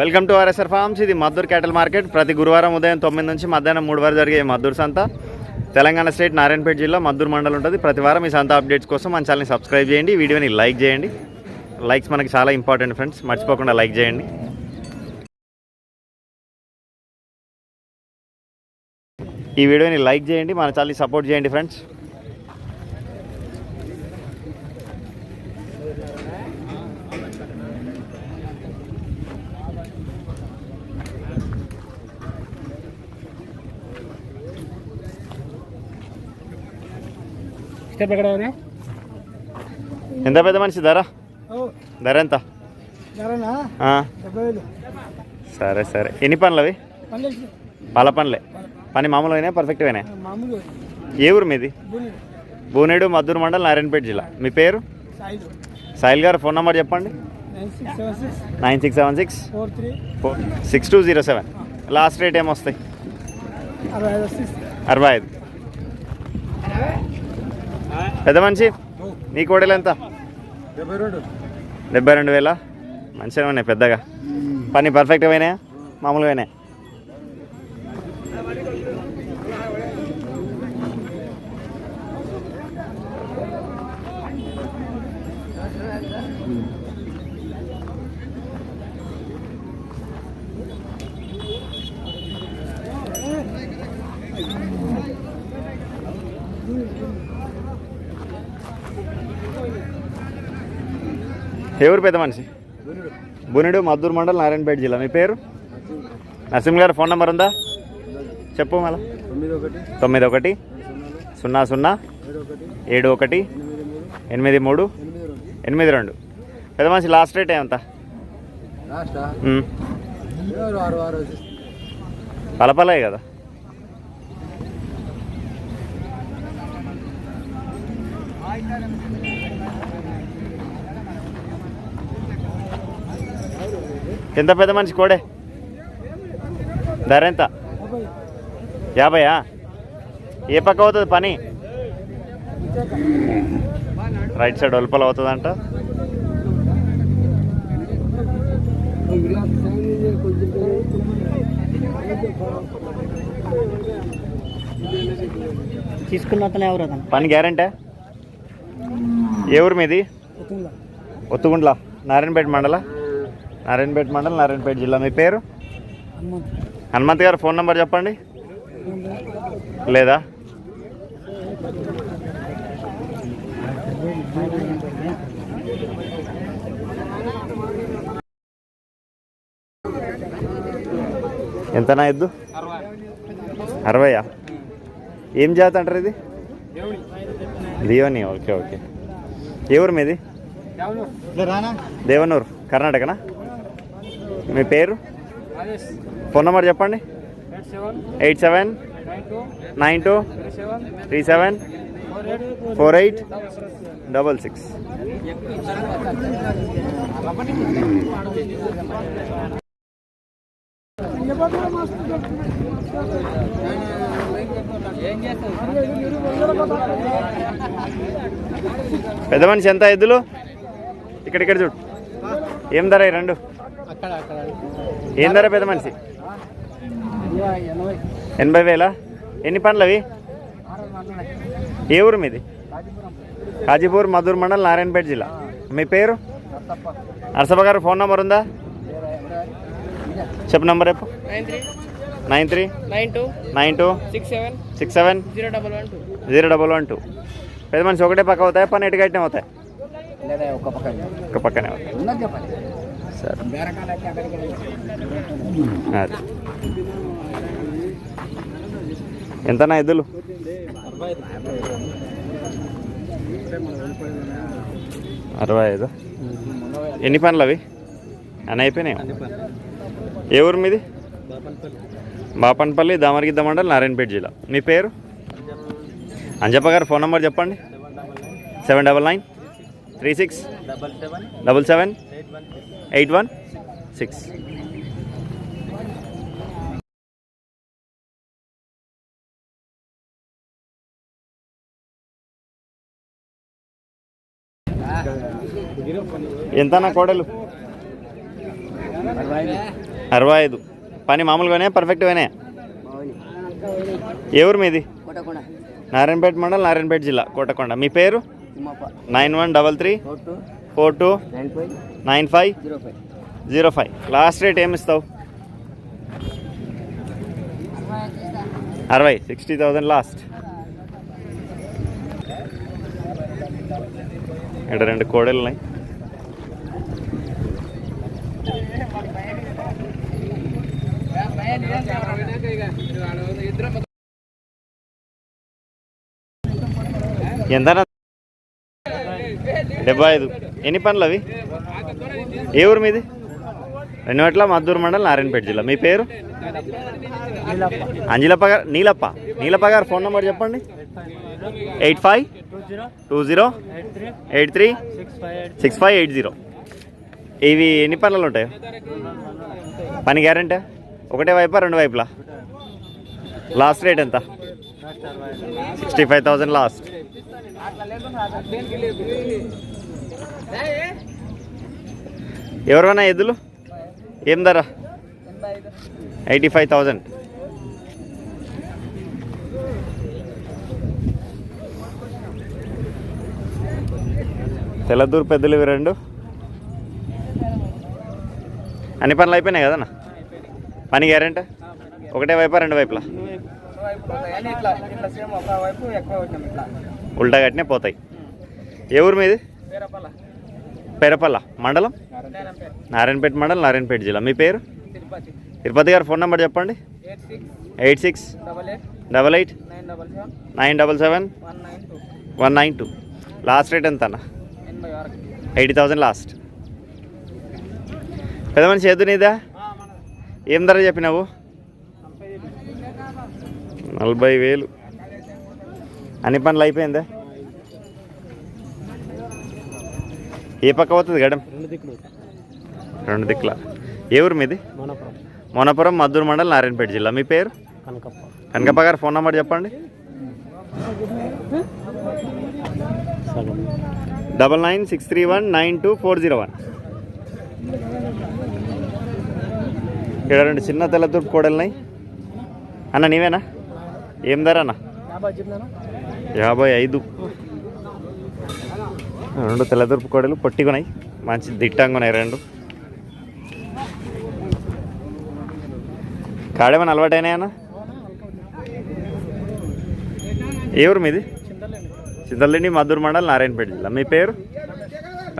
Welcome to RSR forms. ఇది Maddur క్యాటల్ market. ప్రతి గురువారం ఉదయం తొమ్మిది నుంచి మధ్యాహ్నం మూడు వరకు జరిగే మద్దూర్ సంత. తెలంగాణ స్టేట్ నారాయణపేట జిల్లా మద్దూర్ మండలం ఉంటుంది. ప్రతి వారం ఈ సంత అప్డేట్స్ కోసం మన ఛానల్ని సబ్స్క్రైబ్ చేయండి. వీడియోని లైక్ చేయండి. లైక్స్ మనకి చాలా ఇంపార్టెంట్ ఫ్రెండ్స్. మర్చిపోకుండా లైక్ చేయండి. ఈ వీడియోని లైక్ చేయండి. మన ఛానల్ని సపోర్ట్ చేయండి ఫ్రెండ్స్. ఎంత పెద్ద మనిషి? ధర? ధర ఎంత? సరే సరే. ఎన్ని పనులు అవి పాల పనులే పని మామూలు అయినా పర్ఫెక్ట్ అయినా ఏ ఊరు మీది? బూనేడు మద్దూరు మండలం నారాయణపేట జిల్లా. మీ పేరు? సాయిలు. గారు ఫోన్ నెంబర్ చెప్పండి. Nine six seven six six two zero seven. Last rate ఏమొస్తాయి? అరవై ఐదు. పెద్ద మనిషి? నీ కోడలు ఎంత? డెబ్బై రెండు. డెబ్బై రెండు వేల? మంచిగా ఉన్నాయి పెద్దగా. పని పర్ఫెక్ట్గా పోయినాయా? మామూలుగా పోయినాయి ఎవరు పెద్ద మనిషి? బునిడు మద్దూరు మండలం నారాయణపేట జిల్లా. మీ పేరు? నరసింహ గారు ఫోన్ నెంబర్ ఉందా? చెప్పు మళ్ళా. తొమ్మిది ఒకటి సున్నా సున్నా. ఏడు ఒకటి ఎనిమిది మూడు. ఎనిమిది రెండు. పెద్ద మనిషి లాస్ట్ రేట్ ఆరు పలపలే కదా. ఎంత పెద్ద మనిషి కోడే? ధర ఎంత? యాభయా? ఏ పక్క అవుతుంది పని? రైట్ సైడ్ ఒల్పల అవుతుందంట. తీసుకున్న అతను ఎవరు అతను? పని గ్యారంటీ? ఏ ఊరు మీది? గుర్తుందా ఒత్తుగుంట్ల నారాయణపేట మండల? నారాయణపేట మండలం నారాయణపేట జిల్లా. మీ పేరు? హనుమంత్ గారు ఫోన్ నెంబర్ చెప్పండి. లేదా? ఎంతనా ఎద్దు అరవయా? ఏం జాత అంటారు ఇది? దియోని ఓకే ఓకే. ఏ ఊరు మీది? దేవనూరు కర్ణాటకనా? మీ పేరు? ఫోన్ నెంబర్ చెప్పండి. Eight seven. Nine two. Three seven. Four eight. Double six. పెద్ద మనిషి ఎంత ఎద్దులు? ఇక్కడ ఇక్కడ చూడు. ఏం ధర రెండు? ఏం ధర పెద్ద మనిషి? ఎనభై వేలా? ఎన్ని పండ్లు అవి? ఏ ఊరు మీది? కాజీపూర్ మధుర్ మండల్ నారాయణపేట జిల్లా. మీ పేరు? నరసప్ప గారు ఫోన్ నెంబర్ ఉందా? చెప్పు నెంబర్ చెప్పు. Nine three. Nine three. Nine two. Nine two. Six seven. Six seven. Zero double one two. Zero double one two. పెద్ద మనిషి ఒకటే పక్క అవుతాయి? పని ఎటు కట్టిన అవుతాయి ఒక పక్క ఒక పక్కనే అవుతాయి. సరే. అది. ఎంతనా ఎద్దులు అరవై ఐదు ఎన్ని పనులు అవి? అని అయిపోయినాయి? ఏ ఊరు మీది? బాపన్పల్లి దామరగిద్ద మండల్ నారాయణపేట జిల్లా. మీ పేరు? అంజప్ప గారు ఫోన్ నెంబర్ చెప్పండి. Seven double nine. Three six double seven eight one six ఎంత నా కోడలు? అరవై ఐదు. పని మామూలుగానే పర్ఫెక్ట్గానే ఏ ఊరు మీది? నారాయణపేట మండల్ నారాయణపేట జిల్లా కోటకొండ. మీ పేరు? Nine one double three four two nine five zero five. Zero five last rate ఏమి ఇస్తావు? అరవై సిక్స్టీ థౌజండ్ లాస్ట్ ఇక్కడ రెండు కోడలు ఉన్నాయి. ఎంత డెబ్బై ఐదు. ఎన్ని పనులు అవి? ఏ ఊరు మీది? రెండువట్ల మద్దూరు మండలం నారాయణపేట జిల్లా. మీ పేరు? అంజిలప్ప గారు నీలప్ప. నీలప్ప గారు ఫోన్ నెంబర్ చెప్పండి. Eight five two zero eight three six five eight zero. ఇవి ఎన్ని పనులు ఉంటాయి? పని గ్యారంటీ? ఒకటే వైపా రెండు వైపులా? లాస్ట్ రేట్ ఎంత? Sixty five thousand last. ఎవరివైనా ఎద్దులు? ఏం ధర? Eighty five thousand. తెల్లదూరు పెద్దలు ఇవి రెండు. అన్ని పనులు అయిపోయినాయి కదన్నా? పని గ్యారెంటీ? ఒకటే వైపా రెండు వైపులా? ఉల్టా కట్టినే పోతాయి. ఏ ఊరు మీది? పేరపల్ల మండలం? నారాయణపేట. మండలం నారాయణపేట జిల్లా. మీ పేరు? తిరుపతి. గారు ఫోన్ నెంబర్ చెప్పండి. Eight six double eight nine double seven one nine two. Last rate ఎంత అన్న? Eighty thousand last. పెద్ద మనిషి నీదా? ఏం ధర చెప్పినావు? నలభై వేలు. అన్ని పనులు అయిపోయిందా? ఏ పక్క పోతుంది గడం రెండు దిక్కులు ఏ ఊరు మీది? మనపురం. మోనపురం మద్దూరు మండలం నారాయణపేట జిల్లా. మీ పేరు? కనకప్ప. కనకప్ప గారు ఫోన్ నెంబర్ చెప్పండి. Double nine six three one nine two four zero one. ఇక్కడ రెండు చిన్న తెల్లతూర్పు కోడలున్నాయి అన్న నీవేనా? ఏం ధర అన్న? యాభై ఐదు. రెండు తెల్లదుర్పు కోడలు పొట్టిగున్నాయి. మంచి దిట్టంగా ఉన్నాయి రెండు. కాడేమన్నా అలవాటైనాయి అన్న? ఏ ఊరు మీది? చింతలేండి చింతలదిండి మద్దూరు మండల్ నారాయణపేట జిల్లా. మీ పేరు?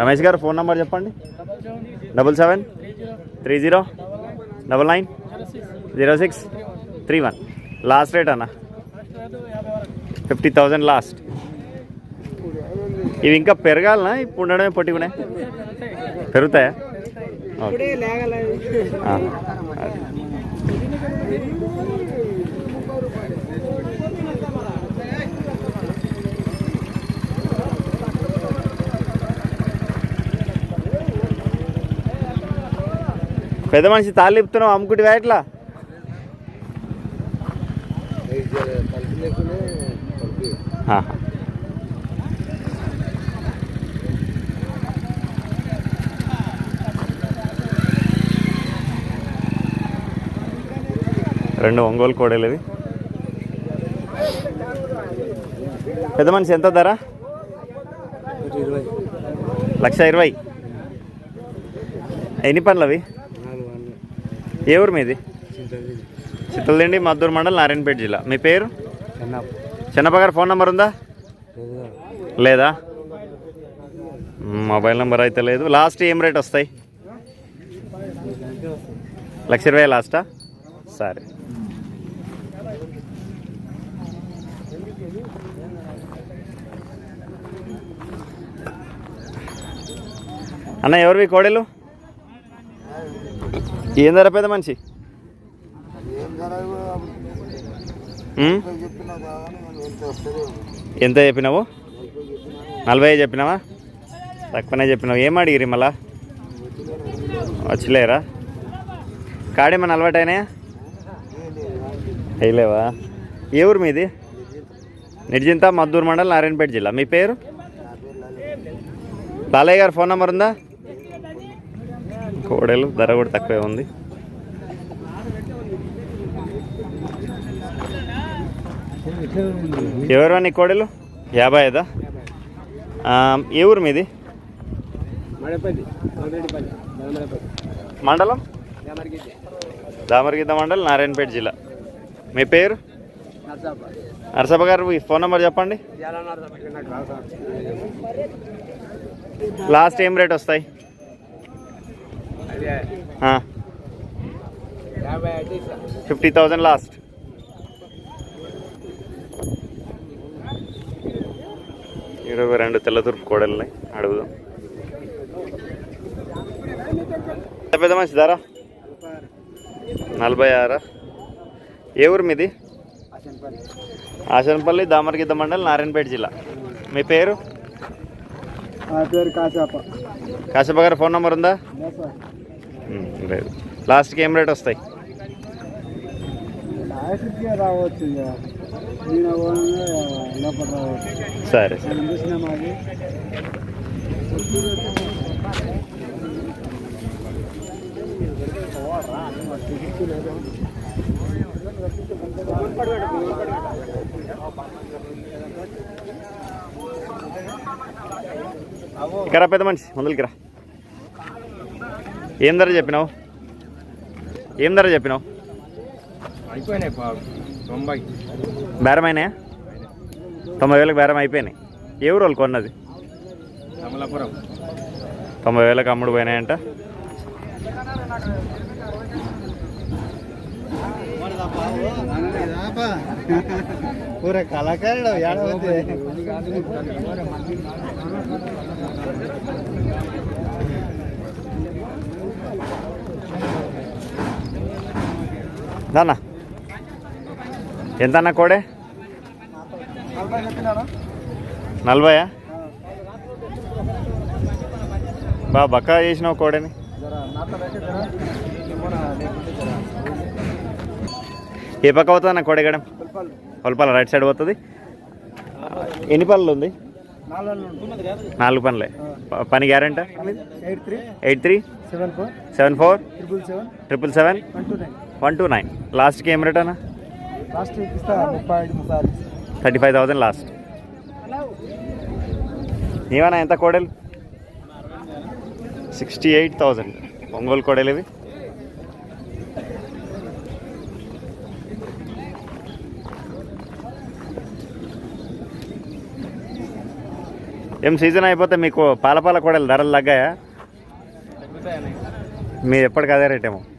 రమేష్ గారు ఫోన్ నెంబర్ చెప్పండి. Double seven three zero double nine zero six three one. Last rate అన్న? Fifty thousand last. ఇవి ఇంకా పెరగాలనా? ఇప్పుడు ఉండడమే పట్టుకునే పెరుగుతాయా? పెద్ద మనిషి తాళ్ళు ఇప్పుతున్నావు అమ్ముకుంటే ఎట్లా? రెండు ఒంగోలు కోడలు ఇవి పెద్ద మనిషి ఎంత ధర? ఇరవై లక్ష ఇరవై. ఎన్ని పనులు అవి ఏ ఊరు మీది? చిత్తలదిండి మద్దూరు మండల్ నారాయణపేట జిల్లా. మీ పేరు? చిన్నప్ప గారు ఫోన్ నెంబర్ ఉందా? లేదా? మొబైల్ నెంబర్ అయితే లేదు. లాస్ట్ ఏం రేట్ వస్తాయి? లక్ష ఇరవై లాస్టా? సరే. అన్న ఎవరివి కోడలు? ఏం ధర పెద్ద మనిషి? ఎంత చెప్పినావు? నలభై చెప్పినావా? తక్కువనే చెప్పినావు. ఏం అడిగిరి మళ్ళా? వచ్చలేరా? కాడేమన్నా అలవాటు అయినాయా? వేయలేవా ఏ ఊరు మీది? నిర్జింత మద్దూరు మండలం నారాయణపేట జిల్లా. మీ పేరు? బాలయ్య గారు ఫోన్ నెంబర్ ఉందా? కోడలు ధర కూడా తక్కువే ఉంది. ఎవరు అని కోడలు? యాభై ఐదా? ఏ ఊరు మీది? మండలం? దామరగిద్ద మండలం నారాయణపేట జిల్లా. మీ పేరు? నరసభ గారు ఈ ఫోన్ నెంబర్ చెప్పండి. లాస్ట్ ఏం రేట్ వస్తాయి? ఫిఫ్టీ థౌజండ్ లాస్ట్ ఇరవై రెండు తెల్లతూర్పు కోడల్ని అడుగుదాం. పెద్ద మంచి ధర నలభై ఆరా? ఏ ఊరు మీది? ఆశనపల్లి దామరగిద్ద మండలం నారాయణపేట జిల్లా. మీ పేరు? పేరు కాచాప కాశప్ప గారి ఫోన్ నెంబర్ ఉందా? లేదు. లాస్ట్కి ఏం రేట్ వస్తాయి? సరే ఇక్కడ పెద్ద మనిషి ముందరికి రా. ఏం ధర చెప్పినావు? ఏం ధర చెప్పినావు? అయిపోయినాయి తొంభై. బేరమైనాయా? తొంభై వేలకు బేరం అయిపోయినాయి. ఏ ఊరు వాళ్ళు కొన్నది? అమలాపురం తొంభై వేలకు అమ్ముడు పోయినాయంట. పూర కళాకారుడు ఏడవద్దు. దానా ఎంత అన్న కోడే? నలభయా? బా బక్కా చేసినావు కోడని. ఏ పక్క అవుతుంది అన్న కోడెగడం పుల్పల్ పొలపాల రైట్ సైడ్ పోతుంది. ఎన్ని పనులు ఉంది? నాలుగు పనులే. పని గ్యారెంటా? Eight three. Eight three? Seven four. Seven four? Triple seven. Triple seven? One two nine. లాస్ట్కి ఏం రేట్ అన్న? Thirty five thousand last. నీవన్నా ఎంత కోడలు? సిక్స్టీ ఎయిట్ థౌజండ్ ఒంగోలు కోడలు ఇవి. ఏం సీజన్ అయిపోతే మీకు పాల పాల కోడలు ధరలు తగ్గాయా? మీరు ఎప్పటికి అదే రేట్ ఏమో అదే.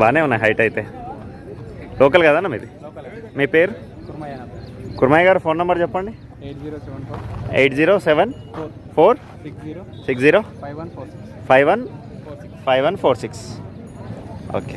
బాగానే ఉన్నాయి హైట్ అయితే. లోకల్ కదన్నా మీది? మీ పేరు? కుర్మయ్య గారు ఫోన్ నెంబర్ చెప్పండి. Eight zero seven four. Six zero. Five one five one? Five one four six. Okay.